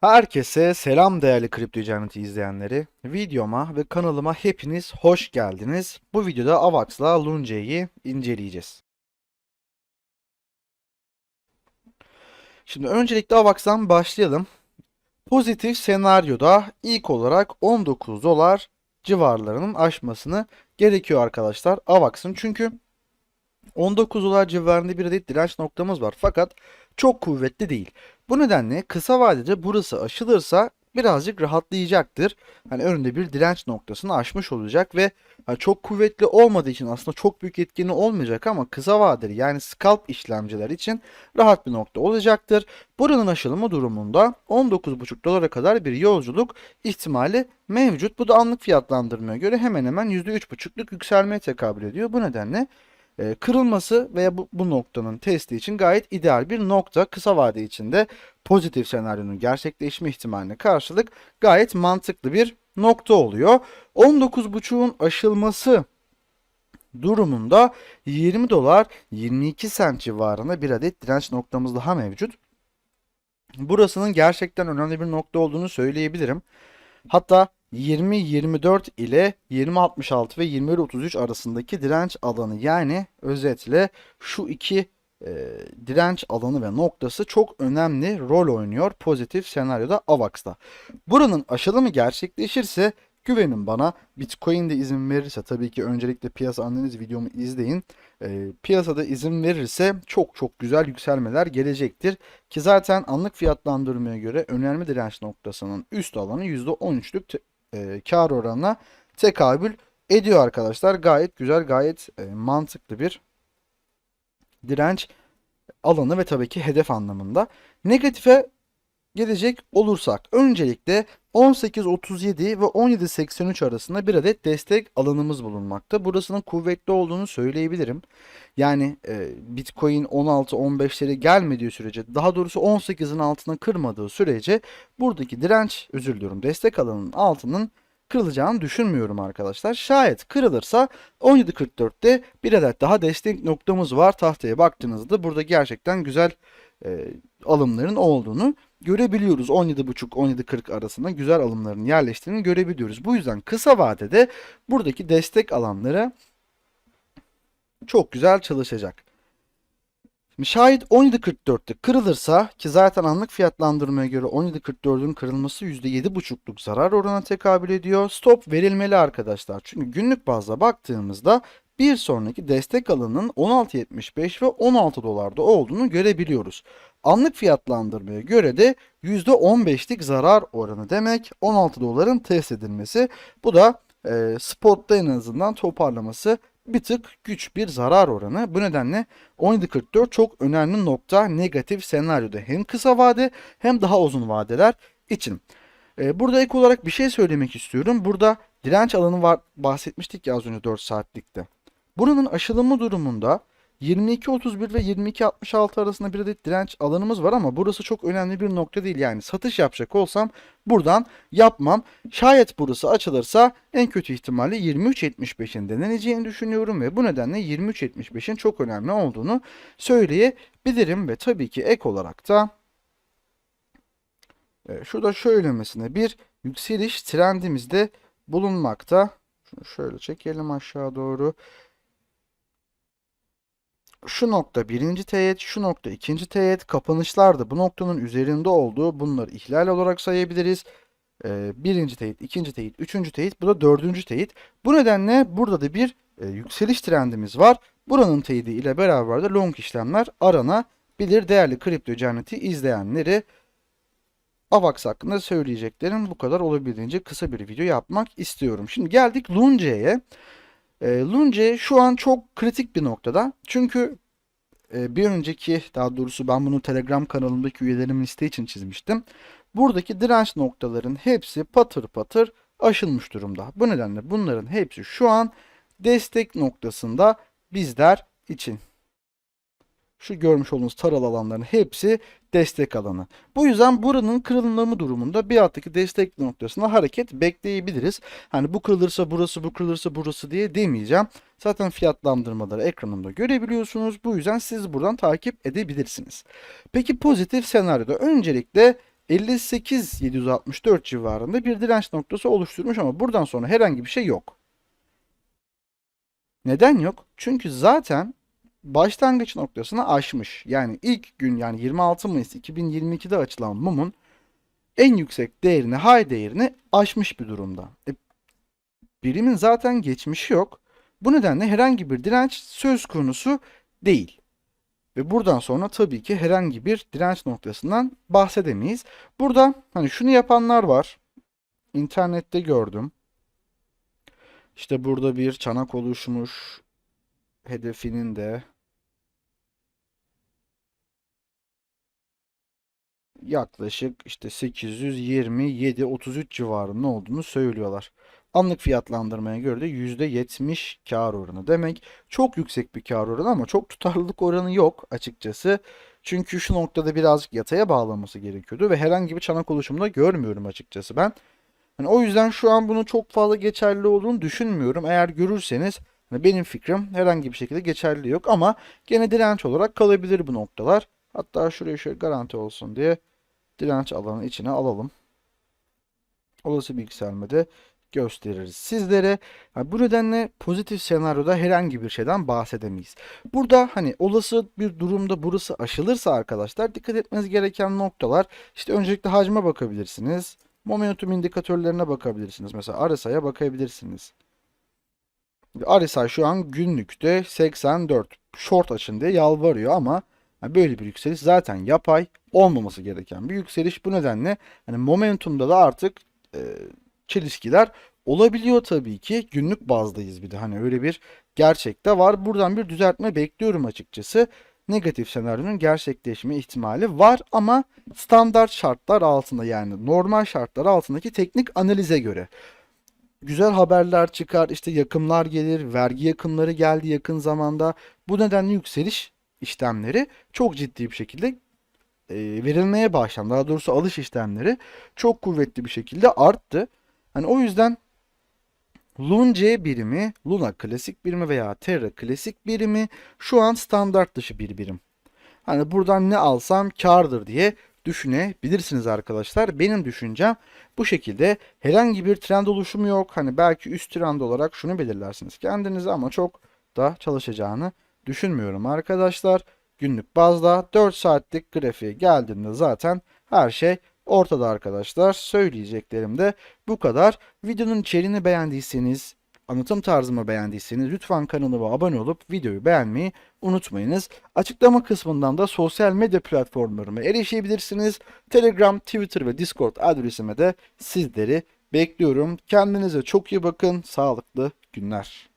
Herkese selam değerli Kripto Cenneti izleyenleri. Videoma ve kanalıma hepiniz hoş geldiniz. Bu videoda Avax'la Lunce'yi inceleyeceğiz. Şimdi öncelikle Avax'tan başlayalım. Pozitif senaryoda ilk olarak 19 dolar civarlarının aşmasını gerekiyor arkadaşlar Avax'ın. Çünkü 19 dolar civarında bir adet direnç noktamız var. Fakat çok kuvvetli değil. Bu nedenle kısa vadede burası aşılırsa birazcık rahatlayacaktır. Hani önünde bir direnç noktasını aşmış olacak ve çok kuvvetli olmadığı için aslında çok büyük etkeni olmayacak ama kısa vadeli yani scalp işlemciler için rahat bir nokta olacaktır. Buranın aşılımı durumunda 19,5 dolara kadar bir yolculuk ihtimali mevcut. Bu da anlık fiyatlandırmaya göre hemen hemen %3,5'luk yükselmeye tekabül ediyor. Bu nedenle e, kırılması veya bu, bu noktanın testi için gayet ideal bir nokta. Kısa vade içinde pozitif senaryonun gerçekleşme ihtimaline karşılık gayet mantıklı bir nokta oluyor. 19.5'un aşılması durumunda 20 dolar 22 sent civarında bir adet direnç noktamız daha mevcut. Burasının gerçekten önemli bir nokta olduğunu söyleyebilirim. Hatta 20-24 ile 20-66 ve 21-33 arasındaki direnç alanı yani özetle şu iki e, direnç alanı ve noktası çok önemli rol oynuyor pozitif senaryoda AVAX'ta. Buranın aşılımı gerçekleşirse güvenin bana Bitcoin de izin verirse tabii ki öncelikle piyasa analiz videomu izleyin. E, piyasada izin verirse çok çok güzel yükselmeler gelecektir. Ki zaten anlık fiyatlandırmaya göre önemli direnç noktasının üst alanı %13'lük e, kar oranına tekabül ediyor arkadaşlar. Gayet güzel, gayet e, mantıklı bir direnç alanı ve tabii ki hedef anlamında. Negatife gelecek olursak öncelikle 18.37 ve 17.83 arasında bir adet destek alanımız bulunmakta. Burasının kuvvetli olduğunu söyleyebilirim. Yani e, Bitcoin 16-15'lere gelmediği sürece daha doğrusu 18'in altına kırmadığı sürece buradaki direnç özür diliyorum destek alanının altının kırılacağını düşünmüyorum arkadaşlar. Şayet kırılırsa 17.44'te bir adet daha destek noktamız var. Tahtaya baktığınızda burada gerçekten güzel e, alımların olduğunu görebiliyoruz. 17.5-17.40 arasında güzel alımların yerleştiğini görebiliyoruz. Bu yüzden kısa vadede buradaki destek alanları çok güzel çalışacak. Şimdi şayet 17.44'te kırılırsa ki zaten anlık fiyatlandırmaya göre 17.44'ün kırılması %7.5'luk zarar oranına tekabül ediyor. Stop verilmeli arkadaşlar. Çünkü günlük bazda baktığımızda bir sonraki destek alanının 16.75 ve 16 dolarda olduğunu görebiliyoruz. Anlık fiyatlandırmaya göre de %15'lik zarar oranı demek 16 doların test edilmesi. Bu da e, spotta en azından toparlaması bir tık güç bir zarar oranı. Bu nedenle 17.44 çok önemli nokta negatif senaryoda hem kısa vade hem daha uzun vadeler için. Ee, burada ek olarak bir şey söylemek istiyorum. Burada direnç alanı var bahsetmiştik ya az önce 4 saatlikte. Buranın aşılımı durumunda 22.31 ve 22.66 arasında bir adet direnç alanımız var ama burası çok önemli bir nokta değil. Yani satış yapacak olsam buradan yapmam. Şayet burası açılırsa en kötü ihtimalle 23.75'in deneneceğini düşünüyorum ve bu nedenle 23.75'in çok önemli olduğunu söyleyebilirim ve tabii ki ek olarak da e, şurada şöylemesine bir yükseliş trendimizde bulunmakta. Şunu şöyle çekelim aşağı doğru şu nokta birinci teğet, şu nokta ikinci teğet. Kapanışlar da bu noktanın üzerinde olduğu bunları ihlal olarak sayabiliriz. Ee, birinci teyit, ikinci teyit, üçüncü teyit, bu da dördüncü teyit. Bu nedenle burada da bir e, yükseliş trendimiz var. Buranın teyidi ile beraber de long işlemler aranabilir. Değerli kripto cenneti izleyenleri AVAX hakkında söyleyeceklerim bu kadar olabildiğince kısa bir video yapmak istiyorum. Şimdi geldik Lunce'ye. E, Lunce şu an çok kritik bir noktada. Çünkü e, bir önceki daha doğrusu ben bunu Telegram kanalımdaki üyelerimin liste için çizmiştim. Buradaki direnç noktaların hepsi patır patır aşılmış durumda. Bu nedenle bunların hepsi şu an destek noktasında bizler için. Şu görmüş olduğunuz taralı alanların hepsi destek alanı. Bu yüzden buranın kırılımı durumunda bir alttaki destek noktasına hareket bekleyebiliriz. Hani bu kırılırsa burası, bu kırılırsa burası diye demeyeceğim. Zaten fiyatlandırmaları ekranımda görebiliyorsunuz. Bu yüzden siz buradan takip edebilirsiniz. Peki pozitif senaryoda öncelikle 58.764 civarında bir direnç noktası oluşturmuş ama buradan sonra herhangi bir şey yok. Neden yok? Çünkü zaten başlangıç noktasını aşmış. Yani ilk gün yani 26 Mayıs 2022'de açılan mumun en yüksek değerini, high değerini aşmış bir durumda. E, birimin zaten geçmişi yok. Bu nedenle herhangi bir direnç söz konusu değil. Ve buradan sonra tabii ki herhangi bir direnç noktasından bahsedemeyiz. Burada hani şunu yapanlar var. İnternette gördüm. İşte burada bir çanak oluşmuş. Hedefinin de yaklaşık işte 827-33 civarında olduğunu söylüyorlar. Anlık fiyatlandırmaya göre de %70 kar oranı. Demek çok yüksek bir kar oranı ama çok tutarlılık oranı yok açıkçası. Çünkü şu noktada birazcık yataya bağlaması gerekiyordu ve herhangi bir çanak oluşumunda görmüyorum açıkçası ben. Hani o yüzden şu an bunun çok fazla geçerli olduğunu düşünmüyorum. Eğer görürseniz hani benim fikrim herhangi bir şekilde geçerli yok ama gene direnç olarak kalabilir bu noktalar. Hatta şuraya şöyle garanti olsun diye direnç alanı içine alalım. Olası bir yükselmede gösteririz sizlere. Yani bu nedenle pozitif senaryoda herhangi bir şeyden bahsedemeyiz. Burada hani olası bir durumda burası aşılırsa arkadaşlar dikkat etmeniz gereken noktalar işte öncelikle hacme bakabilirsiniz. Momentum indikatörlerine bakabilirsiniz. Mesela RSI'ye bakabilirsiniz. RSI şu an günlükte 84 short açın diye yalvarıyor ama yani böyle bir yükseliş zaten yapay olmaması gereken bir yükseliş. Bu nedenle hani momentumda da artık e, çelişkiler olabiliyor tabii ki. Günlük bazdayız bir de hani öyle bir gerçek de var. Buradan bir düzeltme bekliyorum açıkçası. Negatif senaryonun gerçekleşme ihtimali var ama standart şartlar altında yani normal şartlar altındaki teknik analize göre güzel haberler çıkar, işte yakımlar gelir, vergi yakımları geldi yakın zamanda. Bu nedenle yükseliş işlemleri çok ciddi bir şekilde e, verilmeye başlandı. Daha doğrusu alış işlemleri çok kuvvetli bir şekilde arttı. Hani o yüzden Lun birimi, Luna klasik birimi veya Terra klasik birimi şu an standart dışı bir birim. Hani buradan ne alsam kardır diye düşünebilirsiniz arkadaşlar. Benim düşüncem bu şekilde herhangi bir trend oluşumu yok. Hani belki üst trend olarak şunu belirlersiniz kendinize ama çok da çalışacağını düşünmüyorum arkadaşlar. Günlük bazda 4 saatlik grafiğe geldiğinde zaten her şey ortada arkadaşlar. Söyleyeceklerim de bu kadar. Videonun içeriğini beğendiyseniz, anlatım tarzımı beğendiyseniz lütfen kanalıma abone olup videoyu beğenmeyi unutmayınız. Açıklama kısmından da sosyal medya platformlarıma erişebilirsiniz. Telegram, Twitter ve Discord adresime de sizleri bekliyorum. Kendinize çok iyi bakın. Sağlıklı günler.